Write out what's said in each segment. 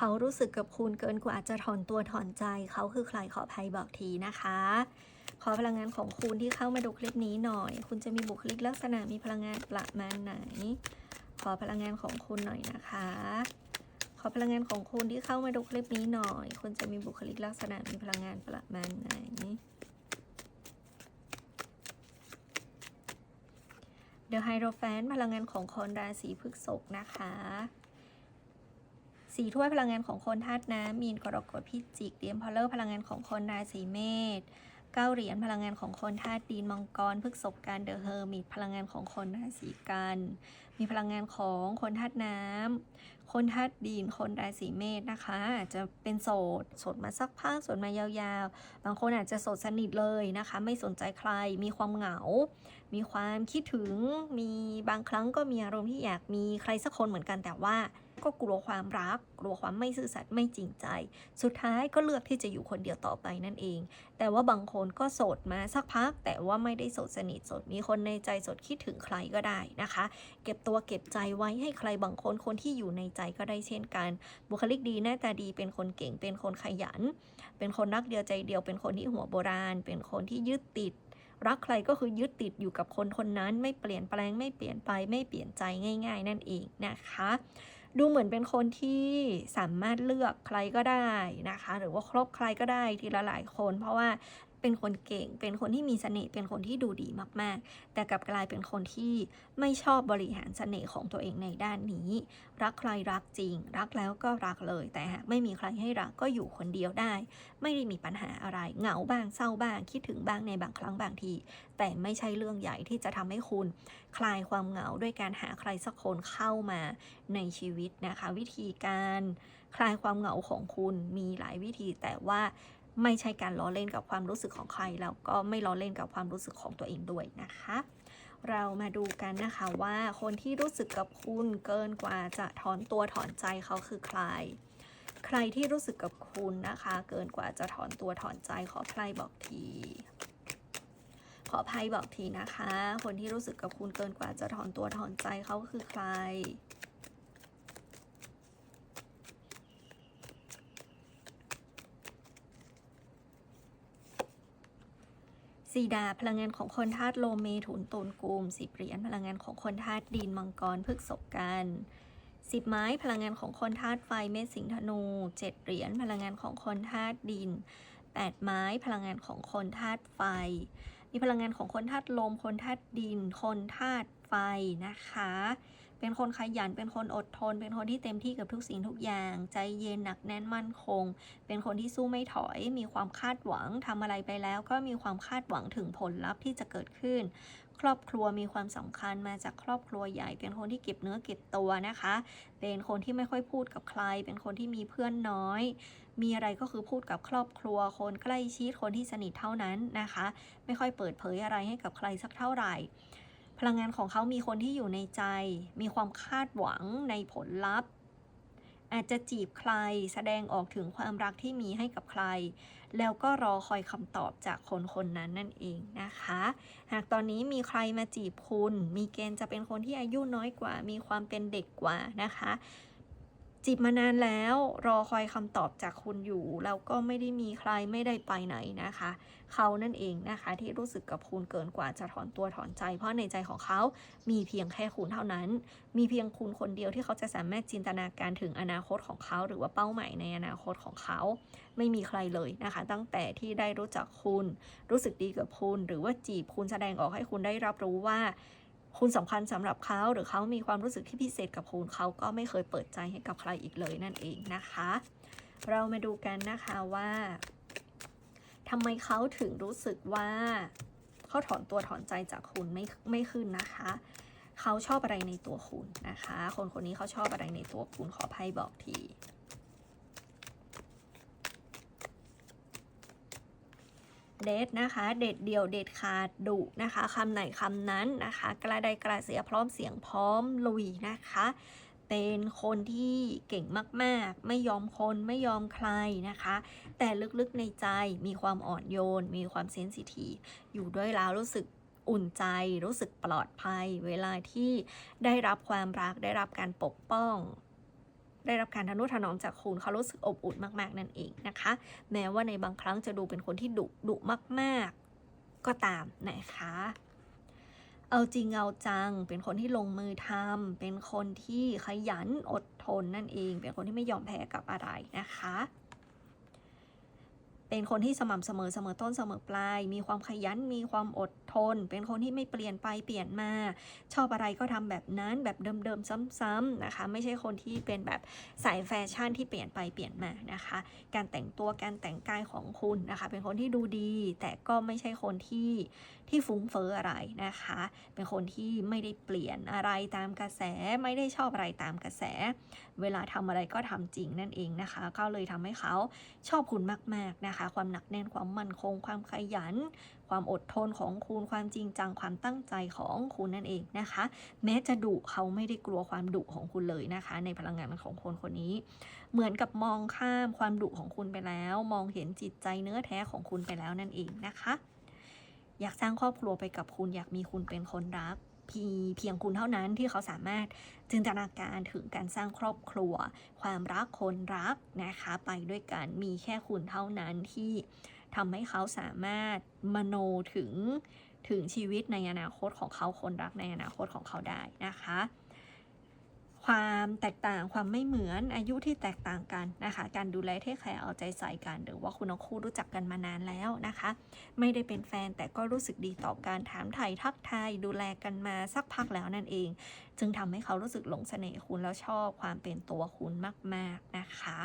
เขารู้สึกกับคุณเกินกว่าจะถอนตัวถอนใจ เขาคือใครขออภัยบอกทีนะคะ ขอพลังงานของคุณที่เข้ามาดูคลิปนี้หน่อย คุณจะมีบุคลิกลักษณะมีพลังงานประมาณไหน ขอพลังงานของคุณหน่อยนะคะ ขอพลังงานของคุณที่เข้ามาดูคลิปนี้หน่อย คุณจะมีบุคลิกลักษณะมีพลังงานประมาณไหนเดอะไฮโดรแฟนพลังงานของคนราศีพฤษภนะคะ สีถ้วยพลังงานของคนธาตุน้ำมีนกรกฎพิจิกเดียมพอลเลอร์พลังงานของคนราศีเมษเก้าเหรียญพลังงานของคนธาตุดินมังกรพฤษภการเดอะเฮอร์มิตพลังงานของคนราศีกันมีพลังงานของคนธาตุน้ำคนธาตุดินคนราศีเมษนะคะอาจจะเป็นโสดโสดมาสักพักโสดมายาวๆ บางคนอาจจะโสดสนิทเลยนะคะ ไม่สนใจใครมีความเหงา มีความคิดถึงมีบางครั้งก็มีอารมณ์ที่อยากมีใครสักคนเหมือนกันแต่ว่า ก็กลัวความรัก กลัวความไม่ซื่อสัตย์ไม่จริงใจ สุดท้ายก็เลือกที่จะอยู่คนเดียวต่อไปนั่นเอง แต่ว่าบางคนก็โสดมาสักพัก แต่ว่าไม่ได้โสดสนิทโสดมีคนในใจโสดคิดถึงใครก็ได้นะคะ เก็บตัวเก็บใจไว้ให้ใครบางคนคนที่อยู่ในใจก็ได้เช่นกัน บุคลิกดีหน้าตาดีเป็นคนเก่งเป็นคนขยัน เป็นคนรักเดียวใจเดียวเป็นคนที่หัวโบราณ เป็นคนที่ยึดติดรักใครก็คือยึดติดอยู่กับคนคนนั้นไม่เปลี่ยนแปลงไม่เปลี่ยนไปไม่เปลี่ยนใจง่าย ๆ นั่นเองนะคะ ดูเหมือนเป็นคนที่สามารถเลือกใครก็ได้นะคะ หรือว่าครบใครก็ได้ทีละหลายคน เพราะว่า เป็นคนเก่ง เป็นคนที่มีเสน่ห์เป็นคนที่ดูดีมากๆ แต่กลับกลายเป็นคนที่ไม่ชอบบริหารเสน่ห์ของตัวเองในด้านนี้ รักใครรักจริง รักแล้วก็รักเลย แต่หากไม่มีใครให้รักก็อยู่คนเดียวได้ ไม่ได้มีปัญหาอะไรเหงาบ้างเศร้าบ้าง คิดถึงบ้างในบางครั้งบางที แต่ไม่ใช่เรื่องใหญ่ที่จะทำให้คุณ คลายความเหงาด้วยการหาใครสักคนเข้ามาในชีวิตนะคะ วิธีการคลายความเหงาของคุณมีหลายวิธีแต่ว่า ไม่ใช่การล้อเล่นกับความรู้สึกของใคร แล้วก็ไม่ล้อเล่นกับความรู้สึกของตัวเองด้วยนะคะ เรามาดูกันนะคะว่าคนที่รู้สึกกับคุณเกินกว่าจะถอนตัวถอนใจเขาคือใคร ใครที่รู้สึกกับคุณนะคะ เกินกว่าจะถอนตัวถอนใจขอใครบอกทีขอภัยบอกทีนะคะ คนที่รู้สึกกับคุณเกินกว่าจะถอนตัวถอนใจเขาคือใคร สีดาพลังงานของคนธาตุโลเมถุนตุลกุมสิบเหรียญพลังงานของคนธาตุดินมังกรพฤกษกันสิบไม้พลังงานของคนธาตุไฟเมษสิงธนูเจ็ดเหรียญพลังงานของคนธาตุดินแปดไม้พลังงานของคนธาตุไฟ มีพลังงานของคนธาตุลมคนธาตุดิน คนธาตุไฟนะคะ เป็นคนขยัน เป็นคนอดทน เป็นคนที่เต็มที่กับทุกสิ่งทุกอย่าง ใจเย็นหนักแน่นมั่นคง เป็นคนที่สู้ไม่ถอย มีความคาดหวังทำอะไรไปแล้ว ก็มีความคาดหวังถึงผลลัพธ์ที่จะเกิดขึ้น ครอบครัวมีความสำคัญมาจากครอบครัวใหญ่ เป็นคนที่เก็บเนื้อเก็บตัวนะคะ เป็นคนที่ไม่ค่อยพูดกับใคร เป็นคนที่มีเพื่อนน้อย มีอะไรก็คือพูดกับครอบครัว คนใกล้ชิด คนที่สนิทเท่านั้นนะคะ ไม่ค่อยเปิดเผยอะไรให้กับใครสักเท่าไหร่ พลังงานของเขามีคนที่อยู่ในใจ มีความคาดหวังในผลลัพธ์ อาจจะจีบใครแสดงออกถึงความรักที่มีให้กับใคร แล้วก็รอคอยคำตอบจากคนคนนั้นนั่นเองนะคะ หากตอนนี้มีใครมาจีบคุณ มีเกณฑ์จะเป็นคนที่อายุน้อยกว่า มีความเป็นเด็กกว่านะคะ จีบมานานแล้วรอคอยคำตอบจากคุณอยู่ แล้วก็ไม่ได้มีใครไม่ได้ไปไหนนะคะ เขานั่นเองนะคะที่รู้สึกกับคุณเกินกว่าจะถอนตัวถอนใจ เพราะในใจของเขา มีเพียงแค่คุณเท่านั้น มีเพียงคุณคนเดียวที่เขาจะสามารถจินตนาการถึงอนาคตของเขา หรือว่าเป้าหมายในอนาคตของเขา ไม่มีใครเลยนะคะ ตั้งแต่ที่ได้รู้จักคุณ รู้สึกดีกับคุณ หรือว่าจีบคุณแสดงออกให้คุณได้รับรู้ว่า คุณสำคัญสำหรับเขาหรือเขามีความรู้สึกที่พิเศษกับคุณเขาก็ไม่เคยเปิดใจให้กับใครอีกเลยนั่นเองนะคะ เรามาดูกันนะคะว่าทำไมเขาถึงรู้สึกว่าเขาถอนตัวถอนใจจากคุณไม่ไม่ขึ้นนะคะ เขาชอบอะไรในตัวคุณนะคะ คนคนนี้เขาชอบอะไรในตัวคุณขอไพ่บอกที เดทนะคะ เด็ดเดี่ยวเด็ดขาดดุนะคะคำไหนคำนั้นนะคะ กระไดกระเสียพร้อมเสียงพร้อมลุยนะคะ เป็นคนที่เก่งมากๆ ไม่ยอมคนไม่ยอมใครนะคะ แต่ลึกๆในใจมีความอ่อนโยน มีความเซนซิทีฟอยู่ด้วยแล้วรู้สึกอุ่นใจรู้สึกปลอดภัย เวลาที่ได้รับความรักได้รับการปกป้อง ได้รับการทนุถนอมจากคุณเขารู้สึกอบอุ่นมากๆนั่นเองนะคะ แม้ว่าในบางครั้งจะดูเป็นคนที่ดุดุมากๆ ก็ตามนะคะเอาจริงเอาจัง เป็นคนที่ลงมือทำเป็นคนที่ขยันอดทนนั่นเอง เป็นคนที่ไม่ยอมแพ้กับอะไรนะคะ เป็นคนที่สม่ำเสมอเสมอต้นเสมอปลาย มีความขยัน มีความอดทน เป็นคนที่ไม่เปลี่ยนไปเปลี่ยนมา ชอบอะไรก็ทำแบบนั้นแบบเดิมๆซ้ำๆนะคะ ไม่ใช่คนที่เป็นแบบสายแฟชั่นที่เปลี่ยนไปเปลี่ยนมานะคะ การแต่งตัวการแต่งกายของคุณนะคะ เป็นคนที่ดูดี แต่ก็ไม่ใช่คนที่ที่ฟุ้งเฟ้ออะไรนะคะ เป็นคนที่ไม่ได้เปลี่ยนอะไรตามกระแส ไม่ได้ชอบอะไรตามกระแส เวลาทำอะไรก็ทำจริงนั่นเองนะคะ ก็เลยทำให้เขาชอบคุณมากๆนะคะความหนักแน่นความมั่นคง ความขยัน ความอดทนของคุณความจริงจังความตั้งใจของคุณนั่นเองนะคะ แม้จะดุเขาไม่ได้กลัวความดุของคุณเลยนะคะ ในพลังงานของคนคนนี้ เหมือนกับมองข้ามความดุของคุณไปแล้ว มองเห็นจิตใจเนื้อแท้ของคุณไปแล้วนั่นเองนะคะ อยากสร้างครอบครัวไปกับคุณอยากมีคุณเป็นคนรัก เพีเพียงคุณเท่านั้นที่เขาสามารถจินตนาการถึงการสร้างครอบครัว ความรักคนรักนะคะ ไปด้วยกันมีแค่คุณเท่านั้นที่ทำให้เขาสามารถมโนถึงถึงชีวิตในอนาคตของเขาคนรักในอนาคตของเขาได้นะคะ ความแตกต่างความไม่เหมือนอายุที่แตกต่างกันนะคะ การดูแลเทคแคร์เอาใจใส่กัน หรือว่าคุณทั้งคู่รู้จักกันมานานแล้วนะคะ ไม่ได้เป็นแฟนแต่ก็รู้สึกดีต่อการถามไทยทักทายดูแลกันมาสักพักแล้วนั่นเอง จึงทำให้เขารู้สึกหลงเสน่ห์คุณแล้วชอบความเป็นตัวคุณมาก ๆนะคะ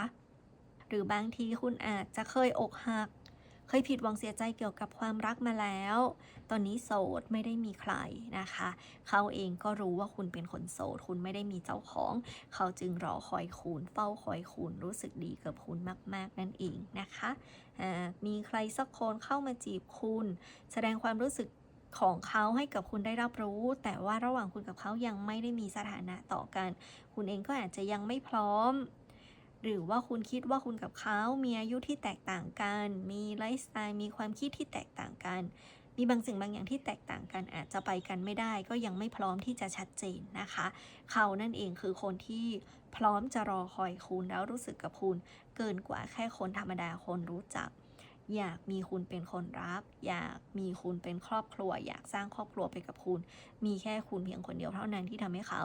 หรือบางทีคุณอาจจะเคยอกหัก ยผิดหวังเสียใจเกี่ยวกับความรักมาแล้ว ตอนนี้โสดไม่ได้มีใครนะคะ เขาเองก็รู้ว่าคุณเป็นคนโสด คุณไม่ได้มีเจ้าของ เขาจึงรอคอยคุณเฝ้าคอยคุณรู้สึกดีกับคุณมาก ๆ นั่นเองนะคะอ่ามีใครสักคนเข้ามาจีบคุณ แสดงความรู้สึกของเขาให้กับคุณได้รับรู้ แต่ว่าระหว่างคุณกับเขายังไม่ได้มีสถานะต่อกัน คุณเองก็อาจจะยังไม่พร้อม หรือว่าคุณคิดว่าคุณกับเขามีอายุที่แตกต่างกัน มีไลฟ์สไตล์ มีความคิดที่แตกต่างกัน มีบางสิ่งบางอย่างที่แตกต่างกันอาจจะไปกันไม่ได้ ก็ยังไม่พร้อมที่จะชัดเจนนะคะ เขานั่นเองคือคนที่พร้อมจะรอคอยคุณแล้วรู้สึกกับคุณ เกินกว่าแค่คนธรรมดาคนรู้จัก อยากมีคุณเป็นคนรัก อยากมีคุณเป็นครอบครัว อยากสร้างครอบครัวไปกับคุณ มีแค่คุณเพียงคนเดียวเท่านั้นที่ทำให้เขา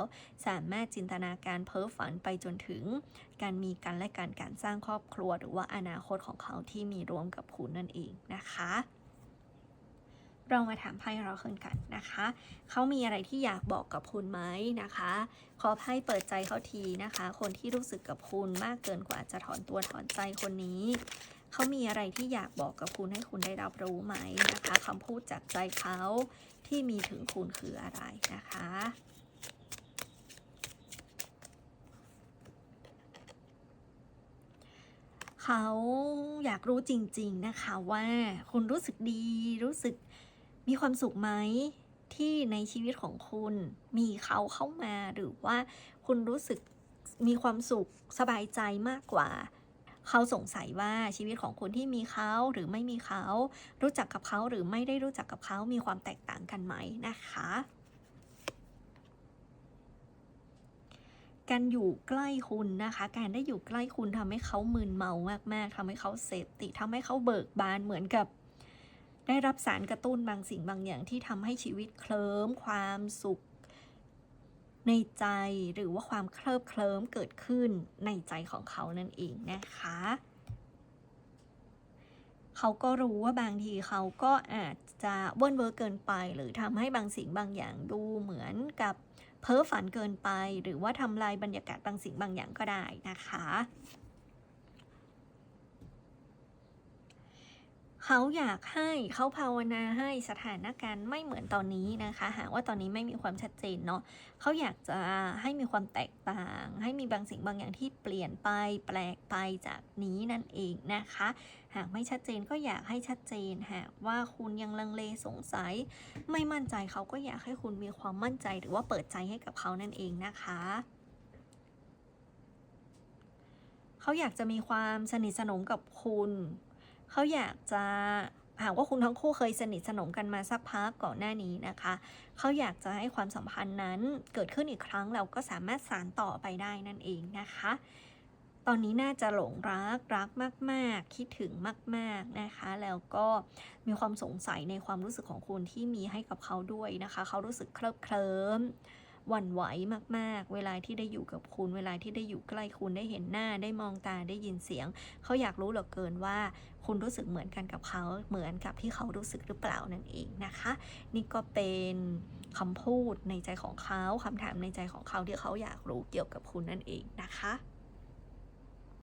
สามารถจินตนาการเพ้อฝันไปจนถึง การมีกันและการการสร้างครอบครัว หรือว่าอนาคตของเขาที่มีร่วมกับคุณนั่นเองนะคะเรามาถามไพ่เราคืนกันนะคะ เขามีอะไรที่อยากบอกกับคุณไหมนะคะ ขอไพ่เปิดใจเขาทีนะคะ คนที่รู้สึกกับคุณมากเกินกว่าจะถอนตัวถอนใจคนนี้ เขามีอะไรที่อยากบอกกับคุณให้คุณได้รับรู้ไหมนะคะคำพูดจากใจเขาที่มีถึงคุณคืออะไรนะคะเขาอยากรู้จริง ๆนะคะว่าคุณรู้สึกดีรู้สึกมีความสุขไหมที่ในชีวิตของคุณมีเขาเข้ามาหรือว่าคุณรู้สึกมีความสุขสบายใจมากกว่า เขาสงสัยว่าชีวิตของคุณที่มีเขาหรือไม่มีเขา รู้จักกับเขาหรือไม่ได้รู้จักกับเขามีความแตกต่างกันไหมนะคะการอยู่ใกล้คุณนะคะ การได้อยู่ใกล้คุณทำให้เขามึนเมามากๆทำให้เขาเสพติดทำให้เขาเบิกบานเหมือนกับ ได้รับสารกระตุ้นบางสิ่งบางอย่างที่ทำให้ชีวิตเคลิ้มความสุข ในใจหรือว่าความเคลิบเคลิ้มเกิดขึ้นในใจของเขานั่นเองนะคะ เขาก็รู้ว่าบางทีเขาก็อาจจะเว่นเวอร์เกินไป หรือทำให้บางสิ่งบางอย่างดูเหมือนกับเพ้อฝันเกินไป หรือว่าทำลายบรรยากาศบางสิ่งบางอย่างก็ได้นะคะ เขาอยากให้เขาภาวนาให้สถานการณ์ไม่เหมือนตอนนี้นะคะ หากว่าตอนนี้ไม่มีความชัดเจนเนาะเขาอยากจะให้มีความแตกต่าง ให้มีบางสิ่งบางอย่างที่เปลี่ยนไปแปลกไปจากนี้นั่นเองนะคะ หากไม่ชัดเจนก็อยากให้ชัดเจน หากว่าคุณยังลังเลสงสัย ไม่มั่นใจเขาก็อยากให้คุณมีความมั่นใจหรือว่าเปิดใจให้กับเขานั่นเองนะคะเขาอยากจะมีความสนิทสนมกับคุณ เขาอยากจะหากว่าคุณทั้งคู่เคยสนิทสนมกันมาสักพักก่อนหน้านี้นะคะ เขาอยากจะให้ความสัมพันธ์นั้นเกิดขึ้นอีกครั้งเราก็สามารถสานต่อไปได้นั่นเองนะคะ ตอนนี้น่าจะหลงรักรักมากๆ คิดถึงมาก ๆนะคะ แล้วก็มีความสงสัยในความรู้สึกของคุณที่มีให้กับเขาด้วยนะคะ เขารู้สึกเคลิบเคลิ้ม หวั่นไหวมากๆ เวลาที่ได้อยู่กับคุณ เวลาที่ได้อยู่ใกล้คุณได้เห็นหน้าได้มองตาได้ยินเสียง เขาอยากรู้เหลือเกินว่า คุณรู้สึกเหมือนกันกับเขาเหมือนกับที่เขารู้สึกหรือเปล่านั่นเองนะคะ นี่ก็เป็นคำพูดในใจของเขาคำถามในใจของเขาที่เขาอยากรู้เกี่ยวกับคุณนั่นเองนะคะ